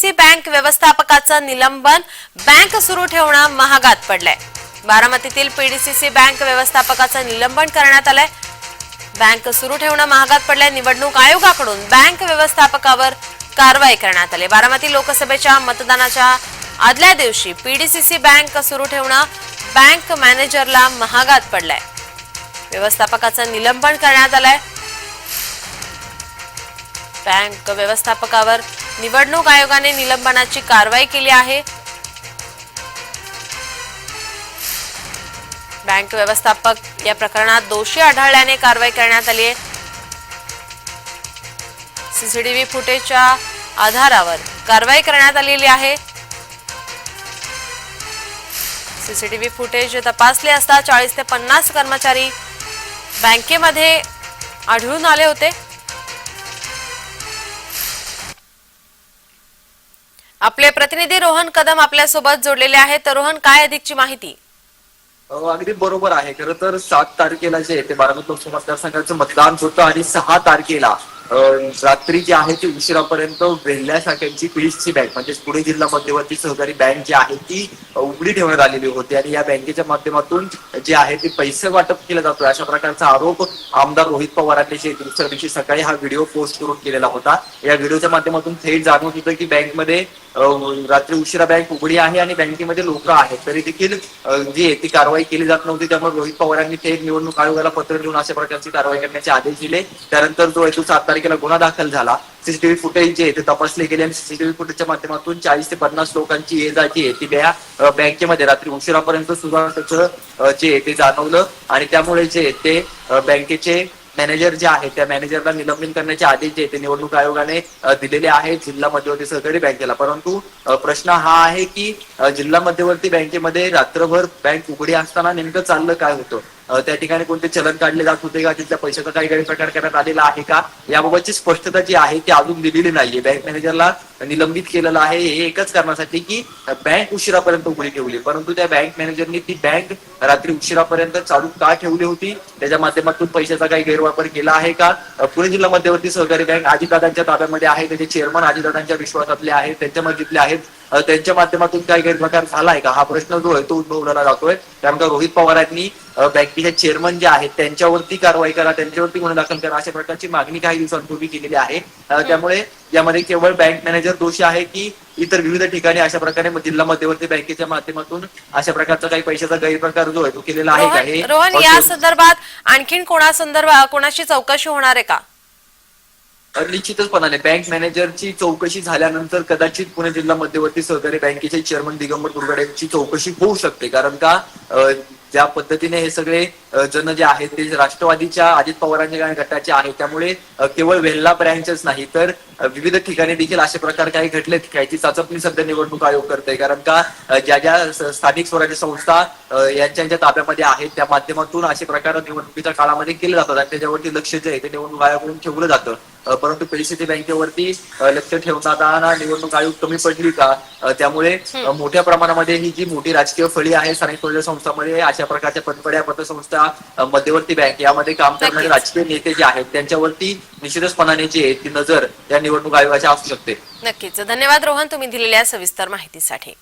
PDCC bank व्यवस्थापकाचं निलंबन bank सुरू ठेवणं महागात पडलंय. बारामतीतील पीडीसीसी बँक व्यवस्थापकाचं निलंबन करण्यात आलंय. बँक सुरू ठेवणं महागात पडलंय. निवडणूक आयोगाकडून बँक व्यवस्थापकावर कारवाई करण्यात आली. बारामती लोकसभेच्या मतदानाच्या आदल्या दिवशी पीडीसीसी बँक सुरू ठेवणं बँक मॅनेजरला महागात पडलंय. व्यवस्थापकाचं निलंबन करण्यात आलंय. बँक व्यवस्थापकावर निवडणूक आयोगाने निलंबनाची कारवाई केली आहे. बँक व्यवस्थापक या प्रकरणात दोषी आढळल्याने कारवाई करण्यात आली आहे. सीसीटीव्ही फुटेजच्या आधारावर कारवाई करण्यात आलेली आहे. सीसीटीव्ही फुटेज तपासले असता चाळीस ते पन्नास कर्मचारी बँकेमध्ये आढळून आले होते. आपले प्रतिनिधी रोहन कदम आपल्यासोबत जोडलेले आहेत. तर रोहन काय अधिकची माहिती? अगदी बरोबर आहे. खरं तर सात तारखेला जे ते बारामती लोकसभा मतदारसंघाचं मतदान होतं आणि सहा तारखेला रात्री जी आहे ती उशिरापर्यंत वेल्ल्या शाखेची पीएससी बँक म्हणजे पुणे जिल्हा मध्यवर्ती सहकारी बँक जी आहे ती उघडी ठेवण्यात आलेली होती. आणि या बँकेच्या माध्यमातून जे आहे ते पैसे वाटप केलं जातो अशा प्रकारचा आरोप आमदार रोहित पवारांनी जे दुसऱ्या दिवशी सकाळी हा व्हिडिओ पोस्ट करून केलेला होता. या व्हिडिओच्या माध्यमातून थेट जाणवत होतं की बँकमध्ये रात्री उशिरा बँक उघडी आहे आणि बँकेमध्ये लोक आहेत. तरी देखील जी आहे ती कारवाई केली जात नव्हती. त्यामुळे रोहित पवारांनी थेट निवडणूक आयोगाला पत्र लिहून अशा प्रकारची कारवाई करण्याचे आदेश दिले. त्यानंतर जो आहे तो सात तारखेला गुन्हा दाखल झाला. सीसीटीव्ही फुटेज जे आहे ते तपासले गेले आणि सीसीटीव्ही फुटेजच्या माध्यमातून चाळीस ते पन्नास लोकांची ये जा जी आहे ती बॅ- बँकेमध्ये रात्री उशिरापर्यंत सुद्धा त्याचं जे आहे ते जाणवलं आणि त्यामुळे जे ते बँकेचे मॅनेजर जे आहे त्या मॅनेजरला निलंबित करण्याचे आदेश जे ते निवडणूक आयोगाने दिलेले आहेत जिल्हा मध्यवर्ती सहकारी बँकेला. परंतु प्रश्न हा आहे की जिल्हा मध्यवर्ती बँकेमध्ये रात्रभर बँक उघडी असताना नेमकं चाललं काय होतं? त्या ठिकाणी कोणते चलन काढले जात होते का? तिथल्या पैशाचा काही गैरप्रकार करण्यात आलेला आहे का? याबाबतची स्पष्टता जी आहे ती अजून दिलेली नाहीये. बँक मॅनेजरला निलंबित केलेलं आहे. हे एकच कारणासाठी की बँक उशिरापर्यंत उघडी ठेवली. परंतु त्या बँक मॅनेजरनी ती बँक रात्री उशिरापर्यंत चालू का ठेवली होती? त्याच्या माध्यमातून पैशाचा काही गैरवापर केला आहे का? पुणे जिल्हा मध्यवर्ती सहकारी बँक अजितदादांच्या ताब्यामध्ये आहे. त्याचे चेअरमन अजितदादांच्या विश्वासातले आहेत. त्यांच्या मर्जीतले आहेत. त्यांच्या माध्यमातून काही गैरप्रकार झालाय का? हा प्रश्न जो आहे तो उद्भवलेला जातोय. त्यानंतर रोहित पवारांनी बँकेचे चेअरमन जे आहेत त्यांच्यावरती कारवाई करा त्यांच्यावरती गुन्हा दाखल करा अशा प्रकारची मागणी काही दिवसांपूर्वी केलेली आहे. त्यामुळे यामध्ये केवळ बँक मॅनेजर दोषी आहे की इतर विविध ठिकाणी अशा प्रकारे जिल्हा मध्यवर्ती बँकेच्या माध्यमातून अशा प्रकारचा काही पैशाचा गैरप्रकार जो आहे तो केलेला आहे का हे रोहन या संदर्भात आणखीन कोणा संदर्भात कोणाशी चौकशी होणार आहे का? निश्चितचपणाने बँक मॅनेजरची चौकशी झाल्यानंतर कदाचित पुणे जिल्हा मध्यवर्ती सहकारी बँकेचे चेअरमन दिगंबर दुर्गाडे यांची चौकशी होऊ शकते. कारण का ज्या पद्धतीने हे सगळे जण जे आहेत ते राष्ट्रवादीच्या अजित पवारांच्या गटाचे आहेत. त्यामुळे केवळ वेल्ला ब्रँचच नाही तर विविध ठिकाणी देखील असे प्रकार काही घडलेत याची चाचपणी सध्या निवडणूक आयोग करते कारण का ज्या ज्या स्थानिक स्वराज्य संस्था यांच्या ताब्यामध्ये आहेत त्या माध्यमातून असे प्रकार निवडणुकीच्या काळामध्ये केले जातात. आणि त्याच्यावरती लक्ष जे आहे ते निवडणूक आयोगाकडून ठेवलं जातं. परंतु परिस्थिती बँकेवरती लक्ष ठेवताना निवडणूक आयोग कमी पडली का? त्यामुळे मोठ्या प्रमाणामध्ये ही जी मोठी राजकीय फळी आहे स्थानिक स्वराज्य संस्थांमध्ये अशा प्रकारच्या पतपड्या पतसंस्था मध्यवर्ती बँक यामध्ये काम करणारे. राजकीय नेते जे आहेत त्यांच्यावरती निश्चितचपणाने जी आहे ती नजर या निवडणूक आयोगाची असू शकते. नक्कीच. धन्यवाद रोहन तुम्ही दिलेल्या सविस्तर माहितीसाठी.